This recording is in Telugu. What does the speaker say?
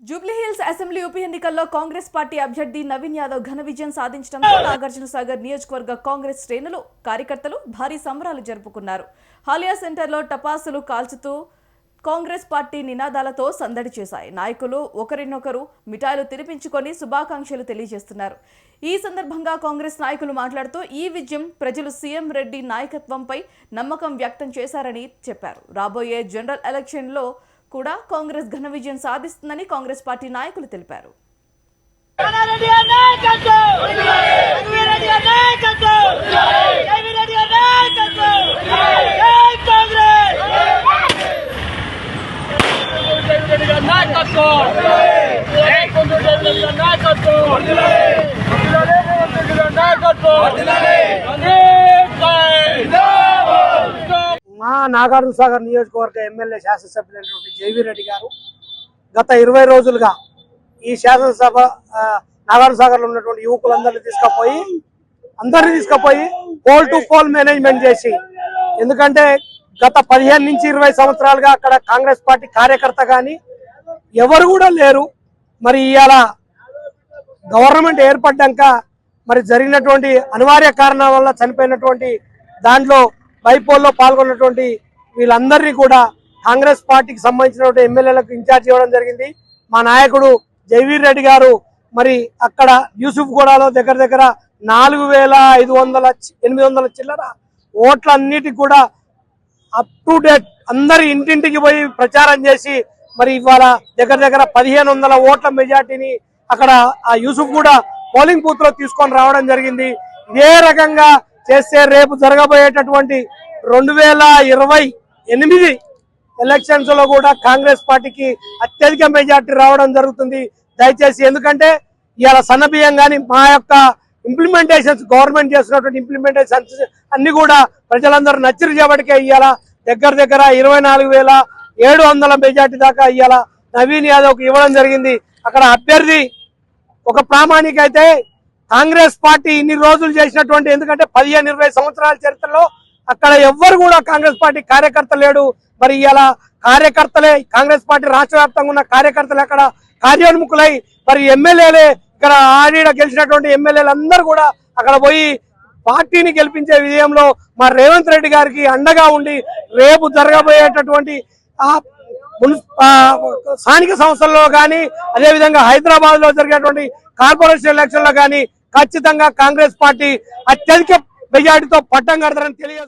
జూబ్లీహిల్స్ అసెంబ్లీ ఉప ఎన్నికల్లో కాంగ్రెస్ పార్టీ అభ్యర్థి నవీన్ యాదవ్ ఘన విజయం సాధించడంతో నాగార్జున సాగర్ నియోజకవర్గ కాంగ్రెస్ శ్రేణులు కార్యకర్తలు భారీ సంబరాలు జరుపుకున్నారు. హాలియా సెంటర్లో టపాసులు కాల్చుతూ కాంగ్రెస్ పార్టీ నినాదాలతో సందడి చేశాయి. నాయకులు ఒకరినొకరు మిఠాయిలు తినిపించుకొని శుభాకాంక్షలు తెలియజేస్తున్నారు. ఈ సందర్భంగా కాంగ్రెస్ నాయకులు మాట్లాడుతూ ఈ విజయం ప్రజలు సీఎం రెడ్డి నాయకత్వంపై నమ్మకం వ్యక్తం చేశారని చెప్పారు. రాబోయే జనరల్ ఎలక్షన్లో కూడా కాంగ్రెస్ ఘన విజయం సాధిస్తుందని కాంగ్రెస్ పార్టీ నాయకులు తెలిపారు. నాయకత్వం! నాయకత్వం రెడ్డి నాయకత్వం రెడ్డి నాయకత్వం జై కాంగ్రెస్ రెడ్డి నాయకత్వం జై కాంగ్రెస్ నాయకత్వం నాయకత్వం మా నాగార్జున సాగర్ నియోజకవర్గ ఎమ్మెల్యే శాసనసభ్యులైనటువంటి జేవీ రెడ్డి గారు గత ఇరవై రోజులుగా ఈ శాసనసభ నాగార్జున సాగర్లో ఉన్నటువంటి యువకులందరినీ తీసుకుపోయి అందరినీ తీసుకుపోయి పోల్ టు పోల్ మేనేజ్మెంట్ చేసి ఎందుకంటే గత పదిహేను నుంచి ఇరవై సంవత్సరాలుగా అక్కడ కాంగ్రెస్ పార్టీ కార్యకర్త కానీ ఎవరు కూడా లేరు. మరి ఇవాళ గవర్నమెంట్ ఏర్పడ్డాక మరి జరిగినటువంటి అనివార్య కారణాల వల్ల చనిపోయినటువంటి దాంట్లో బైపోల్లో పాల్గొన్నటువంటి వీళ్ళందరినీ కూడా కాంగ్రెస్ పార్టీకి సంబంధించినటువంటి ఎమ్మెల్యేలకు ఇన్ఛార్జ్ ఇవ్వడం జరిగింది. మా నాయకుడు జైవీర్ రెడ్డి గారు మరి అక్కడ యూసుఫ్ గూడలో దగ్గర దగ్గర నాలుగు వేల ఐదు వందల ఎనిమిది వందల చిల్లర ఓట్లన్నిటికి కూడా అప్ టు డేట్ అందరి ఇంటింటికి పోయి ప్రచారం చేసి మరి ఇవాళ దగ్గర దగ్గర పదిహేను వందల ఓట్ల మెజార్టీని అక్కడ ఆ యూసుఫ్ కూడా పోలింగ్ బూత్లో తీసుకొని రావడం జరిగింది. ఇదే రకంగా చేస్తే రేపు జరగబోయేటటువంటి రెండు వేల ఇరవై ఎనిమిది ఎలక్షన్స్లో కూడా కాంగ్రెస్ పార్టీకి అత్యధిక మెజార్టీ రావడం జరుగుతుంది. దయచేసి ఎందుకంటే ఇవాళ సన్నబియ్యం కానీ మా యొక్క ఇంప్లిమెంటేషన్స్ గవర్నమెంట్ చేస్తున్నటువంటి ఇంప్లిమెంటేషన్స్ అన్ని కూడా ప్రజలందరూ నచ్చిన చేపటికే ఇవాళ దగ్గర దగ్గర ఇరవై నాలుగు వేల ఏడు వందల మెజార్టీ దాకా ఇవాళ నవీన్ యాదవ్కి ఇవ్వడం జరిగింది. అక్కడ అభ్యర్థి ఒక ప్రామాణిక అయితే కాంగ్రెస్ పార్టీ ఇన్ని రోజులు చేసినటువంటి ఎందుకంటే పదిహేను ఇరవై సంవత్సరాల చరిత్రలో అక్కడ ఎవ్వరు కూడా కాంగ్రెస్ పార్టీ కార్యకర్త లేడు. మరి ఇలా కార్యకర్తలే కాంగ్రెస్ పార్టీ రాష్ట్ర వ్యాప్తంగా ఉన్న కార్యకర్తలు అక్కడ కార్యోన్ముఖులై మరి ఎమ్మెల్యేలే ఇక్కడ ఆడిడ గెలిచినటువంటి ఎమ్మెల్యేలు అందరూ కూడా అక్కడ పోయి పార్టీని గెలిపించే విజయంలో మా రేవంత్ రెడ్డి గారికి అండగా ఉండి రేపు జరగబోయేటటువంటి ఆ ఆ, స్థానిక సంస్థల్లో కానీ అదేవిధంగా హైదరాబాద్లో జరిగేటువంటి కార్పొరేషన్ ఎలక్షన్లో కానీ ఖచ్చితంగా కాంగ్రెస్ పార్టీ అత్యధిక మెజార్టీతో పట్టం కడతారని తెలియదు